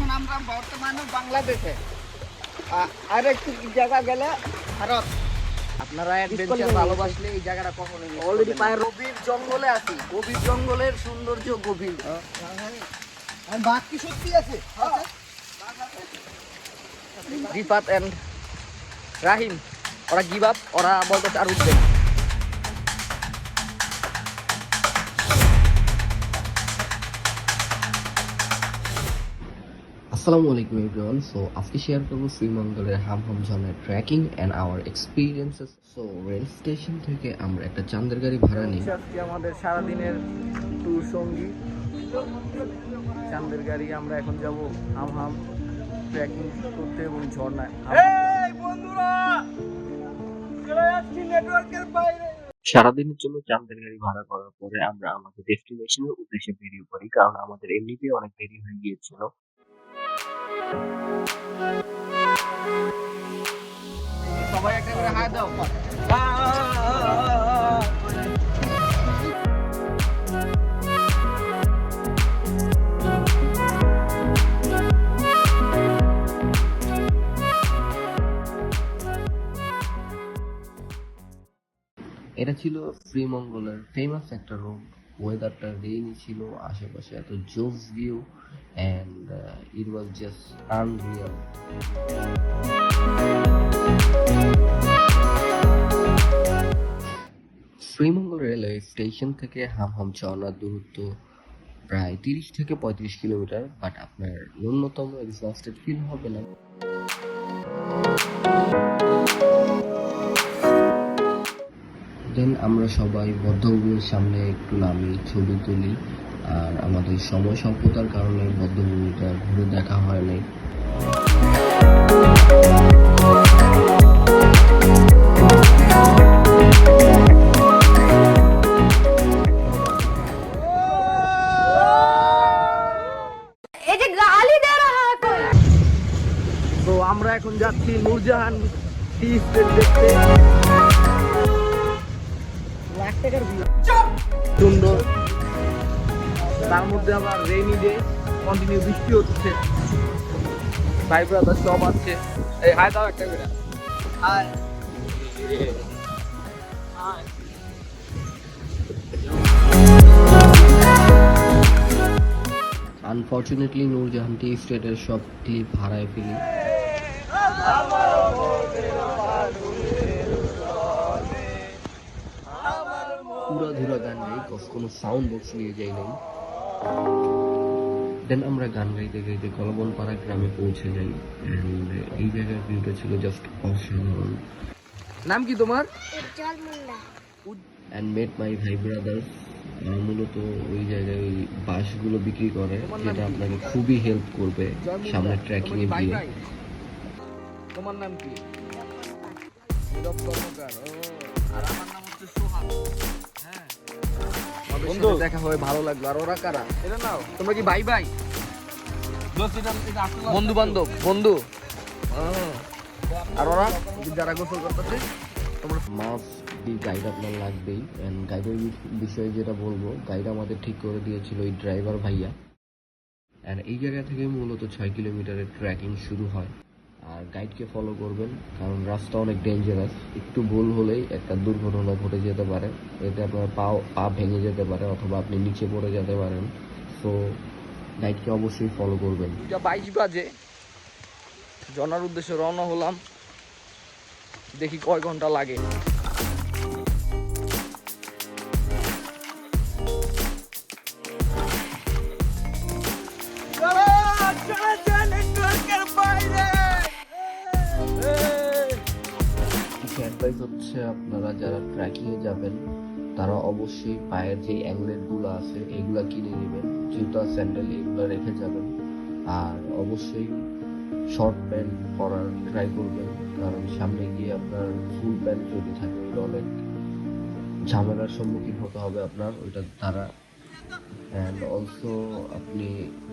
এখন আমরা বর্তমানে বাংলাদেশে। আর একটু জায়গা গেলে ভারত। আপনারা অ্যাডভেঞ্চার ভালোবাসলে এই জায়গাটা কখনো গভীর জঙ্গলে আছি। গভীর জঙ্গলের সৌন্দর্য গভীর। আর বাঘ কি সত্যি আছে? রিফাত এন্ড রাহিম ওরা গিভ আপ ওরা বলতেছে আর উঠবে আসসালামু আলাইকুম এভরিওয়ান সো আজকে শেয়ার করব শ্রীমঙ্গলের হাম হাম ঝর্ণার trekking and our experiences so rail station থেকে আমরা একটা চান্দের গাড়ি ভাড়া নিই। আজকে আমাদের সারাদিনের ট্যুর সঙ্গী। চান্দের গাড়ি আমরা এখন যাব হাম হাম ট্রেকিং করতে এবং ঝর্ণায়। এই বন্ধুরা চলে যাচ্ছি নেটওয়ার্কের বাইরে। সারাদিনের জন্য চান্দের গাড়ি ভাড়া করার পরে আমরা আমাদের ডেস্টিনেশনের উদ্দেশ্যে বেরিয়ে পড়ি কারণ আমাদের এমনিতেই অনেক দেরি হয়ে গিয়েছিল। এটা ছিল শ্রীমঙ্গলের ফেমাস একটা রোড ওয়েদারটা রেইনি ছিল আশেপাশে এত জোস view and it was just unreal Sreemangal railway station থেকে হামহাম ঝর্ণার দূরত্ব প্রায় তিরিশ থেকে পঁয়ত্রিশ কিলোমিটার বাট আপনার ন্যূনতম এক্সস্টেড ফিল হবে না। দেন আমরা সবাই বদ্ধভূমির সামনে একটু নামি ছবি তুলি। আর আমাদের সময় স্বল্পতার কারণে বদ্ধভূমিটা ঘুরে দেখা হয় নাই। আমরা এখন যাচ্ছি নূরজাহান সুন্দর তার মধ্যে আবার রেইনি ডে কন্টিনিউ বৃষ্টি হচ্ছে। ভাই ব্রাদার সব আছে। এই হাই দাও একটা করে। হাই। আনফর্চুনেটলি নূরজাহান টি স্টেটের সব ক্লিপ হারায় ফেলি। পুরো ধুরা গান কস কোনো সাউন্ড বক্স নিয়ে যাই নাই। দেন আমরা গান গাইতে গাইতে কলবনপাড়া গ্রামে পৌঁছে যাই। এই জায়গার ভিউটা ছিল জাস্ট অসাধারণ। নাম কি তোমার? অ্যান্ড মেট মাই ভাই ব্রাদার্স মূলত ওই জায়গায় ওই বাঁশগুলো বিক্রি করে যেটা আপনাকে খুবই হেল্প করবে সামনে ট্র্যাকিং এ গিয়ে। তোমার নাম কি? আর আমার নাম হচ্ছে সোহাগ। বন্ধু। দেখা হয়ে ভালো লাগল। আর ওরা কারা? এটা নাও। তোমরা কি ভাই ভাই? বন্ধু বান্ধব বন্ধু। আর ওরা? যারা গোসল করতেছে তোমরা দি গাইড আপনার লাগবেই। অ্যান্ড গাইডের বিষয়ে যেটা বলব গাইড আমাদের ঠিক করে দিয়েছিল এই ড্রাইভার ভাইয়া। অ্যান্ড এই জায়গা থেকে মূলত ছয় কিলোমিটারের ট্রেকিং শুরু হয়। আর গাইডকে ফলো করবেন, কারণ রাস্তা অনেক ডেঞ্জারাস একটু ভুল হলেই একটা দুর্ঘটনা ঘটে যেতে পারে। এতে আপনার পা পা ভেঙে যেতে পারে অথবা আপনি নিচে পড়ে যেতে পারেন। সো গাইডকে অবশ্যই ফলো করবেন। বাইশ বাজে। জনার উদ্দেশ্যে রওনা হলাম। দেখি কয় ঘণ্টা লাগে। হচ্ছে আপনারা যারা ট্রেকিংয়ে যাবেন, তারা অবশ্যই পায়ের যে অ্যাংলেটগুলো আছে, এগুলা কিনে নেবেন। জুতা স্যান্ডেল এগুলো রেখে যাবেন। আর অবশ্যই শর্ট প্যান্ট পরার ট্রাই করবেন। কারণ সামনে গিয়ে আপনার ফুল প্যান্ট যদি থাকে ওইটা অনেক ঝামেলার সম্মুখীন হতে হবে আপনার ওইটা দ্বারা। অ্যান্ড অলসো আপনি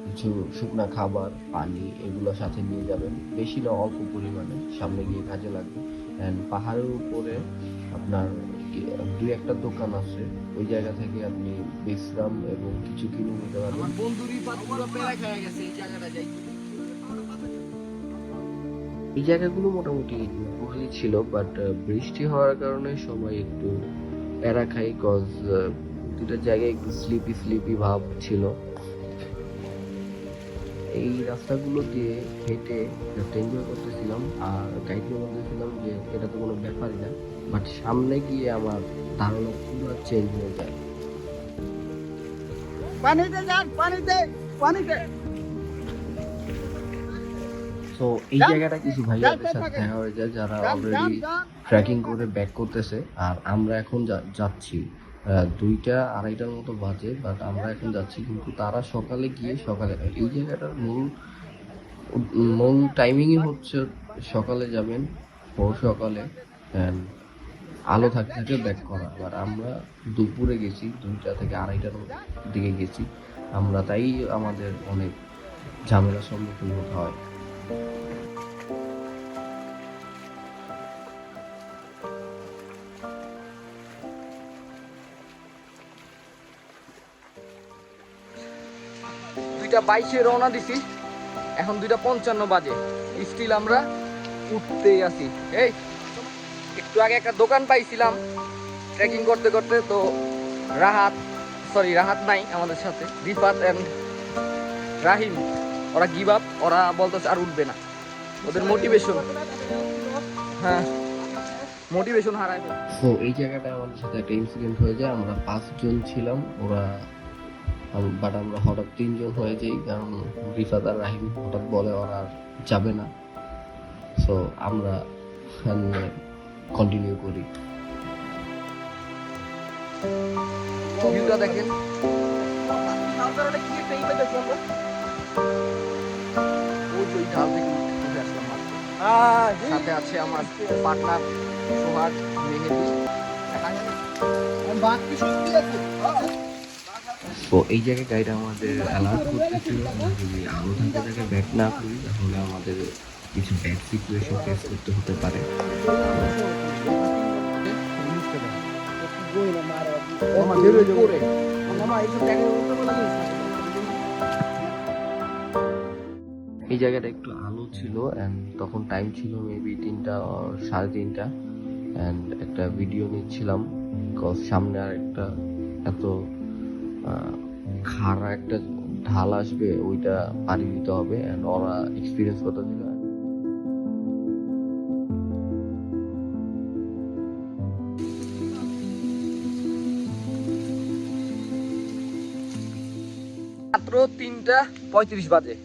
কিছু শুকনো খাবার, পানি, এগুলো সাথে নিয়ে যাবেন। বেশি না, অল্প পরিমাণে সামনে গিয়ে কাজে লাগবে। অ্যান্ড পাহাড়ের উপরে আপনার দুই একটা দোকান আছে। ওই জায়গা থেকে আপনি বিশ্রাম এবং কিছু কিনে নিতে পারবেন। আমার বন্ধুরই পুরো পেরা খেয়ে গেছে এই জায়গাটা যাই। এই জায়গাগুলো মোটামুটি উপকূলই ছিল বাট বৃষ্টি হওয়ার কারণে সবাই একটু প্যারা খাই কজ দুটা জায়গায় একটু স্লিপি স্লিপি ভাব ছিল। এই রাস্তাগুলো দিয়ে হেঁটে জাস্ট এনজয় করতেছিলাম আর গাইডকে বলতেছিলাম যে এটা তো কোনো ব্যাপারই না। বাট সামনে গিয়ে আমার ধারণা পুরো চেঞ্জ হয়ে যায়। পানিতে যান পানিতে পানিতে। তো এই জায়গাটা কিছু ভাইয়াদের সাথে যান, দেখা হয়ে যায় যারা অলরেডি ট্রেকিং করে ব্যাক করতেছে। আর আমরা এখন যাচ্ছি দুইটা আড়াইটার মতো বাজে বাট আমরা এখন যাচ্ছি কিন্তু তারা সকালে গিয়ে সকালে এই জায়গাটার মূল মূল টাইমিংই হচ্ছে সকালে যাবেন। ভোর সকালে আলো থাকতে থাকে ব্যাক করা। আর আমরা দুপুরে গেছি, দুইটা থেকে আড়াইটার দিকে গেছি। আমরা তাই আমাদের অনেক ঝামেলার সম্মুখীন হতে হয়। দুইটা বাইশে রওনা দিছি। এখন দুইটা পঞ্চান্ন বাজে। স্টিল আমরা উঠতেই আছি। এই, একটু আগে একটা দোকান পাইছিলাম ট্রেকিং করতে করতে, তো রাহাত সরি রাহাত নাই আমাদের সাথে, রিফাত অ্যান্ড রাহিম, ওরা গিভ আপ ওরা বলতেছে আর উঠবে না। ওদের মোটিভেশন হ্যাঁ মোটিভেশন হারায় তো এই জায়গাটায় আমাদের সাথে একটা ইনসিডেন্ট হয়ে যায়, আমরা পাঁচজন ছিলাম, ওরা বাট আমরা হঠাৎ তিনজন হয়ে যাই, কারণ রিফাত আর রাহিম হঠাৎ বলে ওরা আর যাবে না। সো আমরা কন্টিনিউ করি। দেখেন। সাথে আছে আমার পার্টনার সোহাগ মেহেদি। বাদ কি সত্যি আছে তো এই জায়গায় গাইড আমাদের অ্যালার্ট করতেছিল যদি আলো থাকে তাকে ব্যাক না করি, তাহলে আমাদের কিছু ব্যাক সিচুয়েশন ফেস করতে হতে পারে। এই জায়গাটা একটু আলো ছিল অ্যান্ড তখন টাইম ছিল মেবি তিনটা সাড়ে তিনটা। অ্যান্ড একটা ভিডিও নিচ্ছিলাম বিকজ সামনে আর একটা এত খাড়া একটা ঢাল আসবে, ওইটা পাড়ি দিতে হবে ওরা এক্সপিরিয়েন্স করতে দিল মাত্র তিনটা পঁয়ত্রিশ বাজে।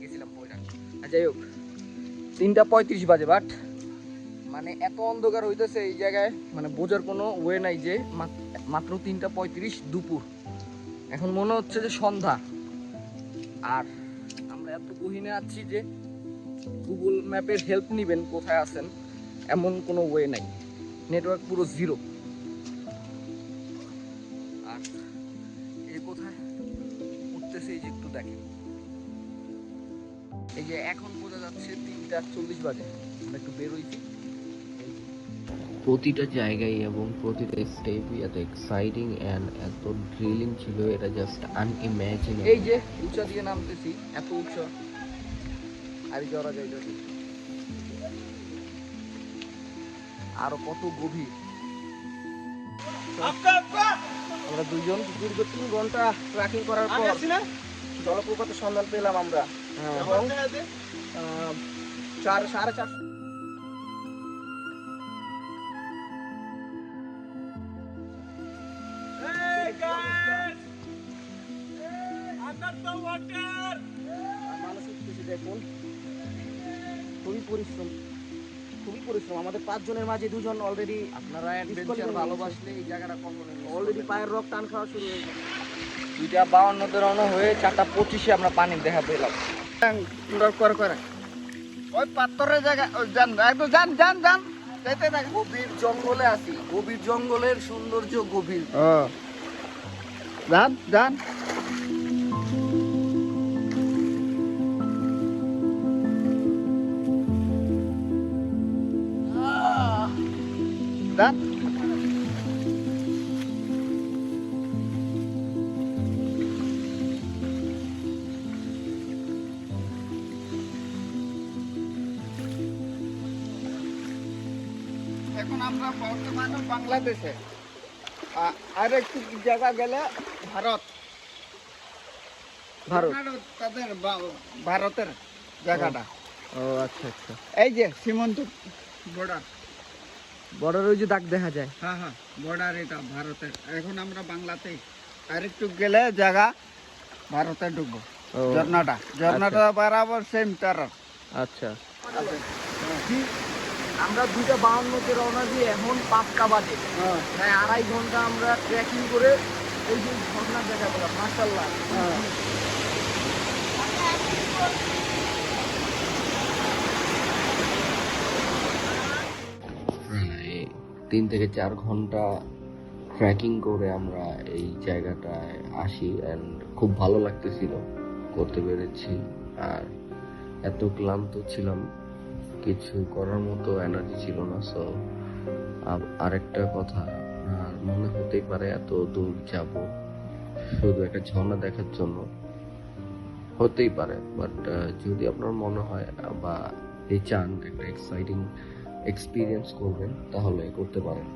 গেছিলাম যাই হোক। তিনটা পঁয়ত্রিশ বাজে বাট মানে এত অন্ধকার হইতেছে এই জায়গায় মানে বোঝার কোনো ওয়ে নাই যে মাত- মাত্র তিনটা পঁয়ত্রিশ দুপুর। এখন মনে হচ্ছে যে সন্ধ্যা। আর আমরা এত গহিনে আছি যে গুগল ম্যাপের হেল্প নেবেন, কোথায় আছেন, এমন কোনো ওয়ে নাই। নেটওয়ার্ক পুরো জিরো আর এই কোথায়? উঠতেছে এই যে একটু দেখেন। এই যে এখন বোঝা যাচ্ছে তিনটা চল্লিশ বাজে। আমরা একটু বেরোইছি প্রতিটা জায়গায় এবং প্রতিটা স্টেপই এত এক্সাইটিং অ্যান্ড এত ড্রিলিং ছিল এটা জাস্ট আনইম্যাজিনেবল এই যে উঁচা দিয়ে নামতেছি এত উঁচা আর জরা যাইতেছি। আরও কত গভীর। আমরা দুইজন দীর্ঘ তিন ঘণ্টা ট্রেকিং করার পর জলপ্রপাতের সন্ধান পেলাম আমরা। এবং আহ, চার সাড়ে চার দেখুন খুবই পরিশ্রম খুবই পরিশ্রম। আমাদের পাঁচ জনের মাঝে দুজন অলরেডি আপনারা অ্যাডভেঞ্চার ভালোবাসলে এই জায়গাটা কখনো অলরেডি পায়ের রক টান খাওয়া শুরু হয়ে গেছে। দুইটা বাউন্নতে রওনা হয়ে চারটা পঁচিশে আমরা পানির দেখা পেলাম। করে করে। ওই পাত্তরের জায়গা যান একদম যান যান যান। গভীর জঙ্গলে আছি। গভীর জঙ্গলের সৌন্দর্য গভীর। যান যান। that. এখন আমরা বর্তমানে বাংলাদেশে আর জায়গা গেলে ভারত। ভারত। তাদের ভারতের জায়গাটা। ও আচ্ছা আচ্ছা। এই যে সীমান্ত বর্ডার। বর্ডার ওই যে দাগ দেখা যায়। হ্যাঁ হ্যাঁ বর্ডার এটা ভারতের। এখন আমরা বাংলাতে আরেকটু গেলে জায়গা ভারতে ঢুকবো। ঝর্ণাটা। ঝর্ণাটা বরাবর সেম তার আচ্ছা। আমরা দুইটা বাউন্নতে রওনা দিয়ে এখন পাঁচটা বাজে। প্রায় আড়াই ঘণ্টা আমরা ট্রেকিং করে এই যে ঝর্ণার জায়গা বলা মার্শাল্লাহ প্রায় তিন থেকে চার ঘণ্টা ট্রেকিং করে আমরা এই জায়গাটায় আসি অ্যান্ড খুব ভালো লাগতেছিল, করতে পেরেছি। আর এত ক্লান্ত ছিলাম, কিছু করার মতো এনার্জি ছিল না সো আরেকটা কথা, আর মনে হতেই পারে এত দূর যাব শুধু একটা ঝর্ণা দেখার জন্য। হতেই পারে বাট যদি আপনার মনে হয় বা এই চান, একটা এক্সাইটিং এক্সপিরিয়েন্স করবেন তাহলে করতে পারেন।